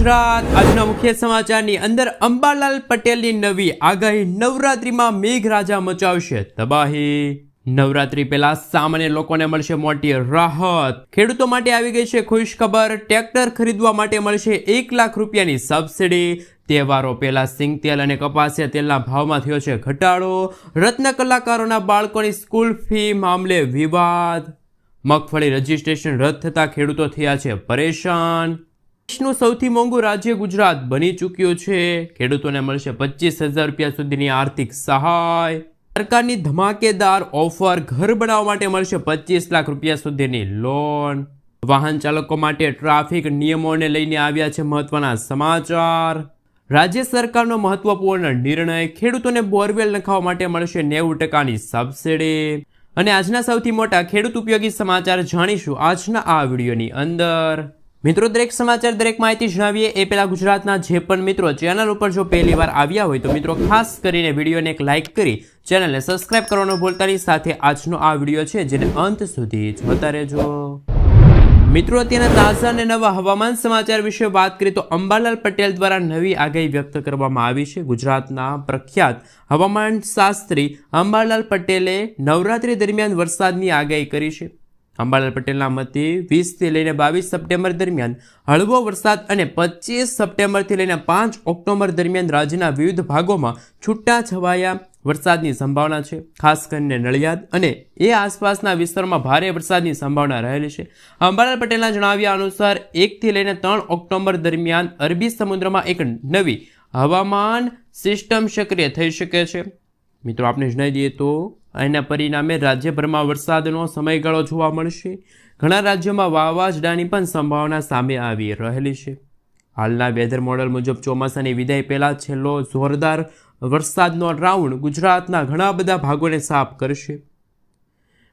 ગુજરાત. આજના મુખ્ય સમાચારની અંદર અંબાલાલ પટેલની નવી આગાહી નવરાત્રિમાં મેઘરાજા મચાવશે. તબાહી. નવરાત્રી પહેલા સામાન્ય લોકોને મળશે મોટી રાહત. ખેડૂતો માટે આવી ગઈ છે ખુશ ખબર ટ્રેક્ટર ખરીદવા માટે મળશે એક લાખ રૂપિયાની સબસિડી. તહેવારો પહેલા સિંગ તેલ અને કપાસિયા તેલના ભાવમાં થયો છે ઘટાડો. રત્ન કલાકારોના બાળકોની સ્કૂલ ફી મામલે વિવાદ. મગફળી રજીસ્ટ્રેશન રદ થતાં ખેડૂતો થયા છે પરેશાન. દેશનું સૌથી મોંઘું રાજ્ય ગુજરાત બની ચૂક્યું છે. ખેડૂતોને મળશે પચીસ હજાર રૂપિયા સુધીની આર્થિક સહાય. સરકારની ધમાકેદાર ઓફર ઘર બનાવવા માટે મળશે પચીસ લાખ રૂપિયા સુધીની લોન. વાહન ચાલકો માટે ટ્રાફિક નિયમોને લઈને આવ્યા છે મહત્વના સમાચાર. રાજ્ય સરકારનો મહત્વપૂર્ણ નિર્ણય ખેડૂતોને બોરવેલ નખાવવા માટે મળશે નેવું ટકાની સબસિડી. અને આજના સૌથી મોટા ખેડૂત ઉપયોગી સમાચાર જાણીશું આજના આ વિડીયોની અંદર. મિત્રો, દરેક સમાચાર, દરેક માહિતી જણાવીએ એ પહેલાં ગુજરાતના જે પણ મિત્રો ચેનલ ઉપર જો પહેલી વાર આવ્યા હોય તો મિત્રો, ખાસ કરીને વિડીયોને એક લાઇક કરી ચેનલને સબસ્ક્રાઇબ કરવાનું ભૂલતાની સાથે આજનો આ વીડિયો છે, જેને અંત સુધી જોતા રહેજો. મિત્રો, અત્યારના તાજા અને નવા હવામાન સમાચાર વિશે વાત કરીએ તો અંબાલાલ પટેલ દ્વારા નવી આગાહી વ્યક્ત કરવામાં આવી છે. ગુજરાતના પ્રખ્યાત હવામાન શાસ્ત્રી અંબાલાલ પટેલે નવરાત્રી દરમિયાન વરસાદની આગાહી કરી છે. અંબાલાલ પટેલના મતે વીસથી લઈને બાવીસ સપ્ટેમ્બર દરમિયાન હળવો વરસાદ અને પચીસ સપ્ટેમ્બરથી લઈને પાંચ ઓક્ટોબર દરમિયાન રાજ્યના વિવિધ ભાગોમાં છૂટા છવાયા વરસાદની સંભાવના છે. ખાસ કરીને નડિયાદ અને એ આસપાસના વિસ્તારોમાં ભારે વરસાદની સંભાવના રહેલી છે. અંબાલાલ પટેલના જણાવ્યા અનુસાર એકથી લઈને ત્રણ ઓક્ટોબર દરમિયાન અરબી સમુદ્રમાં એક નવી હવામાન સિસ્ટમ સક્રિય થઈ શકે છે. મિત્રો આપણે જણાવી દઈએ તો એના પરિણામે રાજ્યભરમાં વરસાદનો સમયગાળો જોવા મળશે. ઘણા રાજ્યોમાં વાવાઝોડાની પણ સંભાવના સામે આવી રહેલી છે. હાલના વેધર મોડલ મુજબ ચોમાસાની વિદાય પહેલાં છેલ્લો જોરદાર વરસાદનો રાઉન્ડ ગુજરાતના ઘણા બધા ભાગોને સાફ કરશે.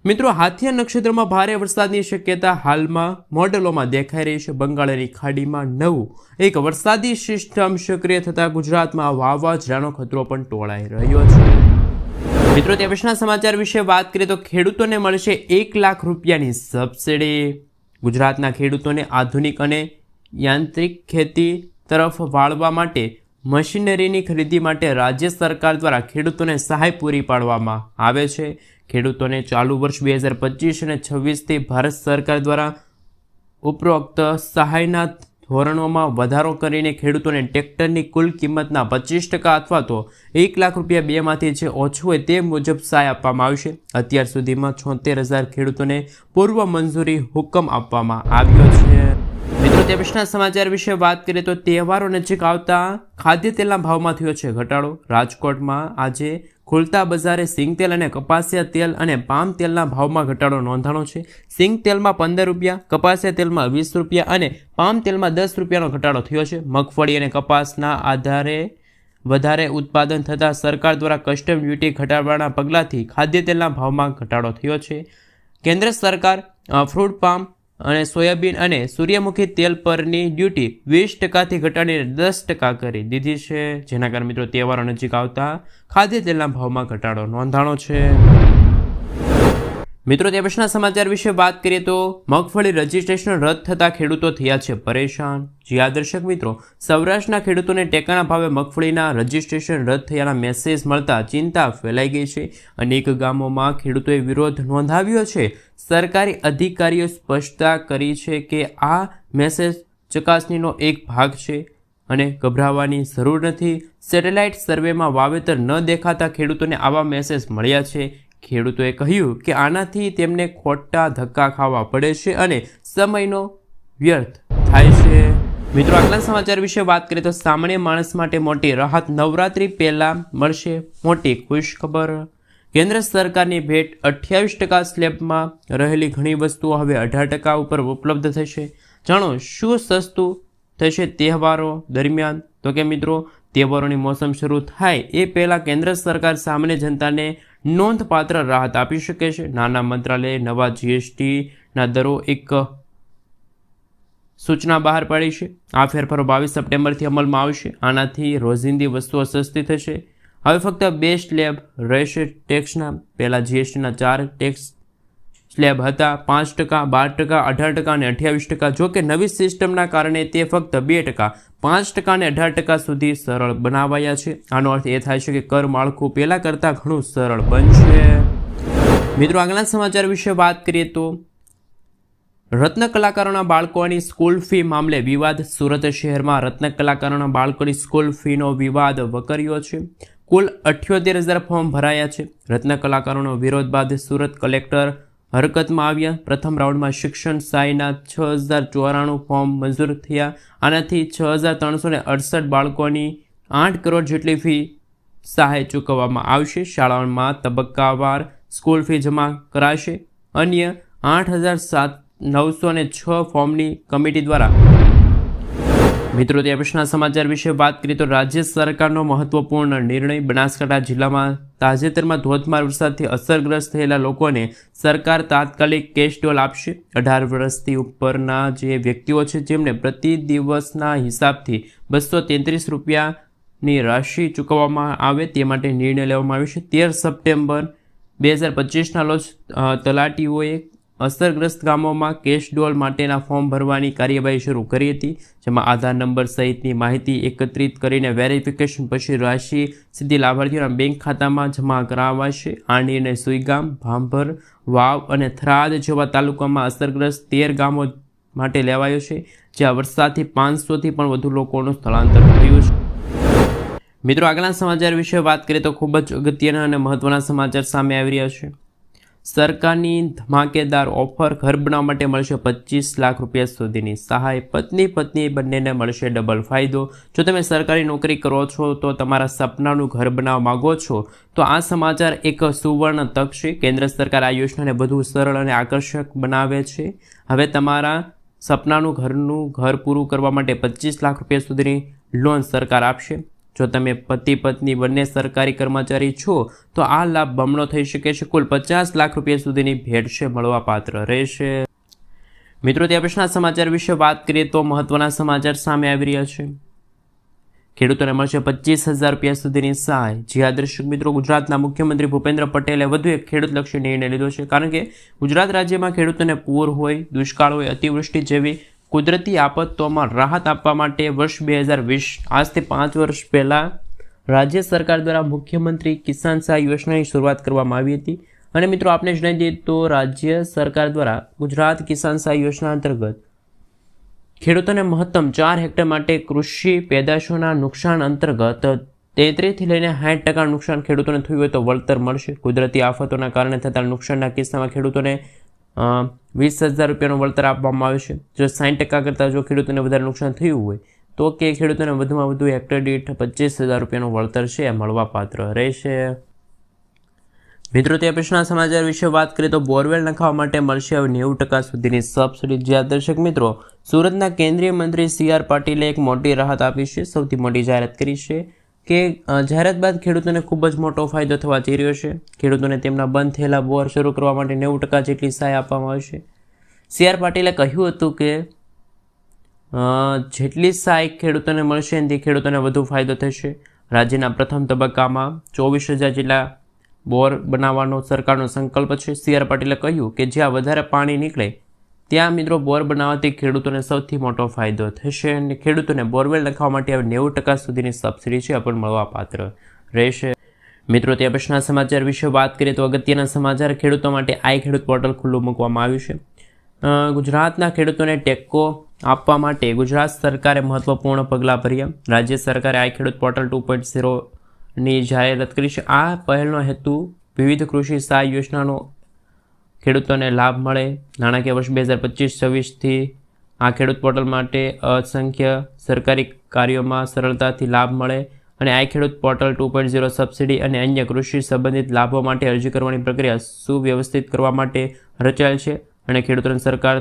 મિત્રો, હાથિયા નક્ષત્રમાં ભારે વરસાદની શક્યતા હાલમાં મોડેલોમાં દેખાઈ રહી છે. બંગાળની ખાડીમાં નવું. એક વરસાદી સિસ્ટમ સક્રિય થતાં ગુજરાતમાં વાવાઝોડાનો ખતરો પણ ટોળાઈ રહ્યો છે. મિત્રો, તે સમાચાર વિશે વાત કરીએ તો ખેડૂતોને મળશે એક લાખ રૂપિયાની સબસિડી. ગુજરાતના ખેડૂતોને આધુનિક અને યાંત્રિક ખેતી તરફ વાળવા માટે, મશીનરીની ખરીદી માટે રાજ્ય સરકાર દ્વારા ખેડૂતોને સહાય પૂરી પાડવામાં આવે છે. ખેડૂતોને ચાલુ વર્ષ બે હજાર પચીસ અને છવ્વીસથી ભારત સરકાર દ્વારા ઉપરોક્ત સહાયના ધોરણોમાં વધારો કરીને ખેડૂતોને ટ્રેક્ટરની કુલ કિંમતના પચીસ ટકા અથવા તો એક લાખ રૂપિયા બેમાંથી જે ઓછું હોય તે મુજબ સહાય આપવામાં આવશે. અત્યાર સુધીમાં છોતેર હજાર ખેડૂતોને પૂર્વ મંજૂરી હુકમ આપવામાં આવ્યો છે. તે સમાચાર વિશે વાત કરીએ તો તહેવારો નજીક આવતા ખાદ્ય તેલના ભાવમાં થયો છે ઘટાડો. રાજકોટમાં આજે ખુલતા બજારે સિંગ તેલ અને કપાસિયા તેલ અને પામ તેલના ભાવમાં ઘટાડો નોંધાણો છે. સિંગ તેલમાં પંદર રૂપિયા, કપાસિયા તેલમાં વીસ રૂપિયા અને પામ તેલમાં દસ રૂપિયાનો ઘટાડો થયો છે. મગફળી અને કપાસના આધારે વધારે ઉત્પાદન થતાં સરકાર દ્વારા કસ્ટમ ડ્યુટી ઘટાડવાના પગલાંથી ખાદ્ય તેલના ભાવમાં ઘટાડો થયો છે. કેન્દ્ર સરકાર ફ્રૂટ પામ અને સોયાબીન અને સૂર્યમુખી તેલ પરની ડ્યુટી વીસ ટકાથી ઘટાડીને દસ ટકા કરી દીધી છે. જેના કારણે મિત્રો તહેવારો નજીક આવતા ખાદ્ય તેલના ભાવમાં ઘટાડો નોંધાણો છે. મિત્રો, તે સમાચાર વિશે વાત કરીએ તો મગફળી રજીસ્ટ્રેશન રદ થતાં ખેડૂતો થયા છે પરેશાન. જી આ દર્શક મિત્રો, સૌરાષ્ટ્રના ખેડૂતોને ટેકાના ભાવે મગફળીના રજીસ્ટ્રેશન રદ થયાના મેસેજ મળતા ચિંતા ફેલાઈ ગઈ છે. અનેક ગામોમાં ખેડૂતોએ વિરોધ નોંધાવ્યો છે. સરકારી અધિકારીઓ સ્પષ્ટતા કરી છે કે આ મેસેજ ચકાસણીનો એક ભાગ છે અને ગભરાવાની જરૂર નથી. સેટેલાઇટ સર્વેમાં વાવેતર ન દેખાતા ખેડૂતોને આવા મેસેજ મળ્યા છે. ખેડૂતોએ કહ્યું કે આનાથી તેમને ખોટા ધક્કા ખાવા પડે છે અને સમયનો વ્યર્થ થાય છે. મિત્રો, આગલા સમાચાર વિશે વાત કરીએ તો સામાન્ય માણસ માટે મોટી રાહત નવરાત્રી પહેલાં મળશે મોટી ખુશ ખબર કેન્દ્ર સરકારની ભેટ અઠ્યાવીસ ટકા સ્લેબમાં રહેલી ઘણી વસ્તુઓ હવે અઢાર ટકા ઉપર ઉપલબ્ધ થશે. જાણો, શું સસ્તું થશે તહેવારો દરમિયાન? તો કે મિત્રો, તહેવારોની મોસમ શરૂ થાય એ પહેલાં કેન્દ્ર સરકાર સામાન્ય જનતાને નોંધપાત્ર રાહત આપી શકે છે. નાના મંત્રાલયે નવા જીએસટીના દરો એક સૂચના બહાર પાડી છે. આ ફેરફારો બાવીસ સપ્ટેમ્બરથી અમલમાં આવશે. આનાથી રોજિંદી વસ્તુઓ સસ્તી થશે. હવે ફક્ત બે સ્લેબ રહેશે ટેક્સના. પહેલાં જીએસટીના ચાર ટેક્સ સ્લેબ હતા. પાંચ ટકા, બાર ટકા, અઢાર ટકા અને અઠ્યાવીસ ટકા. જો કે નવી સિસ્ટમના કારણે તે ફક્ત બે ટકા, પાંચ ટકા અને અઢાર ટકા સુધી સરળ બનાવાયા છે. આનો અર્થ એ થાય છે કે કર માળખું પહેલાં કરતાં ઘણું સરળ બનશે. મિત્રો આગલા સમાચાર વિશે વાત કરીએ તો રત્ન કલાકારોના બાળકોની સ્કૂલ ફી મામલે વિવાદ સુરત શહેરમાં. રત્ન કલાકારોના બાળકોની સ્કૂલ ફીનો વિવાદ વકર્યો છે. કુલ અઠ્યોતેર હજાર ફોર્મ ભરાયા છે. રત્ન કલાકારોનો વિરોધ બાદ સુરત કલેક્ટર હરકતમાં આવ્યા. પ્રથમ રાઉન્ડમાં શિક્ષણ સહાયના છ હજાર ચોરાણું ફોર્મ મંજૂર થયા. આનાથી છ હજાર ત્રણસો ને અડસઠ બાળકોની આઠ કરોડ જેટલી ફી સહાય ચૂકવવામાં આવશે. શાળાઓમાં તબક્કાવાર સ્કૂલ ફી જમા કરાશે. અન્ય આઠ હજાર સાત નવસો ને છ ફોર્મની કમિટી દ્વારા. મિત્રો, તે પ્રશ્ન સમાચાર વિશે વાત કરીએ તો રાજ્ય સરકારનો મહત્વપૂર્ણ નિર્ણય બનાસકાંઠા જિલ્લામાં તાજેતરમાં ધોધમાર વરસાદથી અસરગ્રસ્ત થયેલા લોકોને સરકાર તાત્કાલિક કેશ ડોલ આપશે. અઢાર વર્ષથી ઉપરના જે વ્યક્તિઓ છે, જેમને પ્રતિ દિવસના હિસાબથી બસો તેત્રીસ રૂપિયાની રાશિ ચૂકવવામાં આવે તે માટે નિર્ણય લેવામાં આવ્યો છે. તેર સપ્ટેમ્બર બે હજાર પચીસના રોજ તલાટીઓએ અસરગ્રસ્ત ગામોમાં કેશ ડોલ માટેના ફોર્મ ભરવાની કાર્યવાહી શરૂ કરી હતી, જેમાં આધાર નંબર સહિતની માહિતી એકત્રિત કરીને વેરિફિકેશન પછી રાશિ સીધી લાભાર્થીઓના બેંક ખાતામાં જમા કરાવાશે. આણી અને સુઈગામ, ભાંભર, વાવ અને થરાદ જેવા તાલુકામાં અસરગ્રસ્ત તેર ગામો માટે લેવાયો છે, જ્યાં વરસાદથી પાંચસોથી પણ વધુ લોકોનું સ્થળાંતર થયું છે. મિત્રો, આગળના સમાચાર વિશે વાત કરીએ તો ખૂબ જ અગત્યના અને મહત્વના સમાચાર સામે આવી રહ્યા છે. સરકારની ધમાકેદાર ઓફર ઘર બનાવવા માટે મળશે પચીસ લાખ રૂપિયા સુધીની સહાય. પત્ની પત્ની બંનેને મળશે ડબલ ફાયદો. જો તમે સરકારી નોકરી કરો છો તો તમારા સપનાનું ઘર બનાવવા માગો છો, તો આ સમાચાર એક સુવર્ણ તક છે. કેન્દ્ર સરકાર આ યોજનાને વધુ સરળ અને આકર્ષક બનાવે છે. હવે તમારા સપનાનું ઘરનું ઘર પૂરું કરવા માટે પચીસ લાખ રૂપિયા સુધીની લોન સરકાર આપશે. જો તમે પતિ, પત્ની બંને સરકારી કર્મચારી છો, તો આ લાભ બમણો થઈ શકે છે. કુલ પચાસ લાખ રૂપિયા સુધીની ભેટ છે, મળવાપાત્ર રહેશે. મિત્રો, તે પછીના સમાચાર વિશે વાત કરીએ તો મહત્વના સમાચાર સામે આવી રહ્યા છે. ખેડૂતોને મળશે પચીસ હજાર રૂપિયા સુધીની સહાય. જે આ દર્શક મિત્રો, ગુજરાતના મુખ્યમંત્રી ભૂપેન્દ્ર પટેલે વધુ એક ખેડૂતલક્ષી નિર્ણય લીધો છે. કારણ કે ગુજરાત રાજ્યમાં ખેડૂતોને પૂર હોય, દુષ્કાળ હોય, અતિવૃષ્ટિ જેવી કુદરતી આપત્તોમાં રાહત આપવા માટે વર્ષ બે હજાર વીસ, આજથી પાંચ વર્ષ પહેલાં રાજ્ય સરકાર દ્વારા મુખ્યમંત્રી કિસાન સહાય યોજનાની શરૂઆત કરવામાં આવી હતી. અને મિત્રો, આપને જણાવી દઈએ તો રાજ્ય સરકાર દ્વારા ગુજરાત કિસાન સહાય યોજના અંતર્ગત ખેડૂતોને મહત્તમ ચાર હેક્ટર માટે કૃષિ પેદાશોના નુકસાન અંતર્ગત તેત્રીસથી લઈને સાઠ ટકા નુકસાન ખેડૂતોને થયું હોય તો વળતર મળશે. કુદરતી આફતોના કારણે થતા નુકસાનના કિસ્સામાં ખેડૂતોને વીસ હજાર રૂપિયાનું વળતર આપવામાં આવે છે. જો સાઠ ટકા કરતાં જો ખેડૂતોને વધારે નુકસાન થયું હોય, તો કે ખેડૂતોને વધુમાં વધુ હેક્ટર દીઠ પચીસ હજાર રૂપિયાનું વળતર છે મળવાપાત્ર રહેશે. મિત્રો, તે પ્રશ્ન સમાચાર વિશે વાત કરીએ તો બોરવેલ નખાવવા માટે મળશે હવે નેવું ટકા સુધીની સબસિડી. જ્યાં દર્શક મિત્રો, સુરતના કેન્દ્રીય મંત્રી સી આર પાટીલે એક મોટી રાહત આપી છે, સૌથી મોટી જાહેરાત કરી છે. કે જાહેરાત બાદ ખેડૂતોને ખૂબ જ મોટો ફાયદો થવા જઈ રહ્યો છે. ખેડૂતોને તેમના બંધ થયેલા બોર શરૂ કરવા માટે નેવું ટકા જેટલી સહાય આપવામાં આવશે. સી આર પાટીલે કહ્યું હતું કે જેટલી સહાય ખેડૂતોને મળશે, એનાથી ખેડૂતોને વધુ ફાયદો થશે. રાજ્યના પ્રથમ તબક્કામાં ચોવીસ હજાર જેટલા બોર બનાવવાનો સરકારનો સંકલ્પ છે. સી આર પાટીલે કહ્યું કે, જ્યાં વધારે પાણી નીકળે ત્યાં મિત્રો બોર બનાવવાથી ખેડૂતોને સૌથી મોટો ફાયદો થશે અને ખેડૂતોને બોરવેલ નખાવવા માટે હવે નેવું ટકા સુધીની સબસિડી છે પણ મળવાપાત્ર રહેશે. મિત્રો, તે પછીના સમાચાર વિશે વાત કરીએ તો અગત્યના સમાચાર, ખેડૂતો માટે આઈ ખેડૂત પોર્ટલ ખુલ્લું મૂકવામાં આવ્યું છે. ગુજરાતના ખેડૂતોને ટેકો આપવા માટે ગુજરાત સરકારે મહત્વપૂર્ણ પગલાં ભર્યા. રાજ્ય સરકારે આઈ ખેડૂત પોર્ટલ ટુ પોઈન્ટ ઝીરોની જાહેરાત કરી છે. આ પહેલનો હેતુ વિવિધ કૃષિ સહાય યોજનાનો ખેડૂતોને લાભ મળે. નાણાકીય વર્ષ બે હજાર પચીસ છવ્વીસથી આ ખેડૂત પોર્ટલ માટે અસંખ્ય સરકારી કાર્યોમાં સરળતાથી લાભ મળે અને આ ખેડૂત portal two point zero subsidy અને અન્ય કૃષિ સંબંધિત લાભો માટે અરજી કરવાની પ્રક્રિયા સુવ્યવસ્થિત કરવા માટે રચાયેલ છે અને ખેડૂતોને સરકાર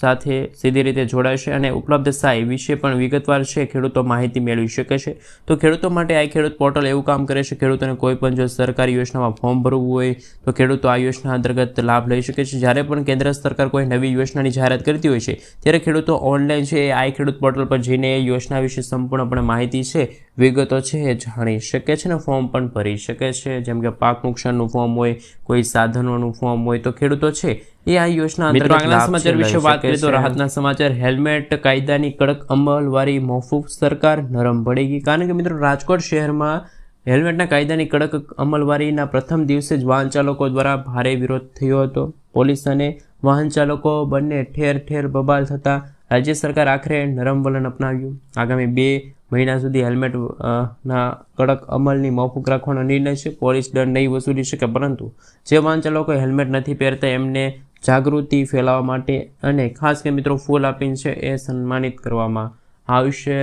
સાથે સીધી રીતે જોડાશે અને ઉપલબ્ધ સહાય વિશે પણ વિગતવાર છે. ખેડૂતો માહિતી મેળવી શકે છે. તો ખેડૂતો માટે આ ખેડૂત પોર્ટલ એવું કામ કરે છે, ખેડૂતોને કોઈ પણ જો સરકારી યોજનામાં ફોર્મ ભરવું હોય, તો ખેડૂતો આ યોજના અંતર્ગત લાભ લઈ શકે છે. જ્યારે પણ કેન્દ્ર સરકાર કોઈ નવી યોજનાની જાહેરાત કરતી હોય છે, ત્યારે ખેડૂતો ઓનલાઈન છે. આ ખેડૂત પોર્ટલ પર જઈને યોજના વિશે સંપૂર્ણપણે માહિતી છે. વિગતો છે એ જાણી શકે છે ને? ફોર્મ પણ ભરી શકે છે. જેમ કે પાક નુકસાનનું ફોર્મ હોય કોઈ સાધનોનું ફોર્મ હોય તો ખેડૂતો છે એ આ યોજના અંતર્ગત સમાચાર વિશે વાત કરીએ તો રાહતના સમાચાર. હેલ્મેટ કાયદાની કડક અમલવારી મોફૂફ સરકાર નરમ પડેગી. કારણ કે મિત્રો રાજકોટ શહેરમાં હેલ્મેટના કાયદાની કડક અમલવારીના પ્રથમ દિવસે જ વાહન ચાલકો દ્વારા ભારે વિરોધ થયો હતો. પોલીસ અને વાહન ચાલકો બંને ઠેર ઠેર બબાલ થતા રાજ્ય સરકાર આખરે નરમ વલણ અપનાવ્યું. આગામી બે મહિના સુધી હેલ્મેટ ના કડક અમલની મોકૂફ રાખવાનો નિર્ણય છે. પોલીસ દંડ નહીં વસૂલી શકે, પરંતુ જે વાહન ચાલકો હેલ્મેટ નથી પહેરતા, એમને જાગૃતિ ફેલાવવા માટે અને ખાસ કે મિત્રો ફૂલ આપીને છે એ સન્માનિત કરવામાં આવશે.